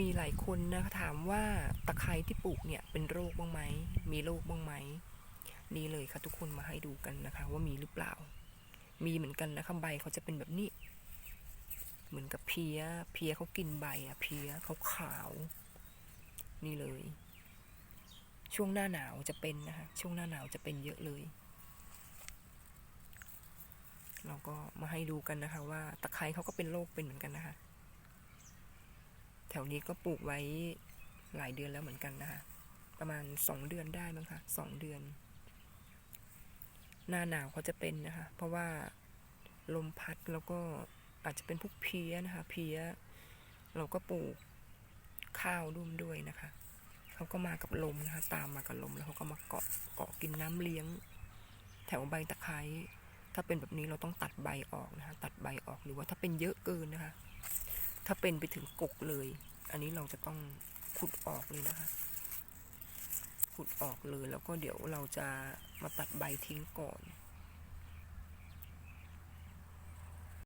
มีหลายคนนะคะถามว่าตะไคร้ที่ปลูกเนี่ยเป็นโรคบ้างไหม มีโรคบ้างไหม นี่เลยค่ะทุกคนมาให้ดูกันนะคะ ว่ามีหรือเปล่า มีเหมือนกันนะคะใบเขาจะเป็นแบบนี้ เหมือนกับเพี้ย เพี้ยเขากินใบอะเพี้ยเขาขาว นี่เลย ช่วงหน้าหนาวจะเป็นนะคะ ช่วงหน้าหนาวจะเป็นเยอะเลย เราก็มาให้ดูกันนะคะ ว่าตะไคร้เขาก็เป็นโรคเป็นเหมือนกันนะคะ ถวนี้ก็ปลูกไว้หลายเดือนแล้วเหมือนกันนะคะ ประมาณสองเดือนได้มั้งคะสองเดือน หน้าหนาวเขาจะเป็นนะคะ เพราะว่าลมพัดแล้วก็อาจจะเป็นพวกเพี้ยนะคะ เพี้ย เราก็ปลูกข้าวร่วมด้วยนะคะเขาก็มากับลมนะคะ ตามมากับลมแล้วเขาก็มาเกาะเกาะกินน้ำเลี้ยง แถวใบตะไคร้ถ้าเป็นแบบนี้เราต้องตัดใบออกนะคะ ตัดใบออกหรือว่าถ้าเป็นเยอะเกินนะคะ ถ้าเป็นไปถึงกกเลย อันนี้เราจะต้องขุดออกเลยนะคะ ขุดออกเลยแล้วก็เดี๋ยวเราจะมาตัดใบทิ้งก่อน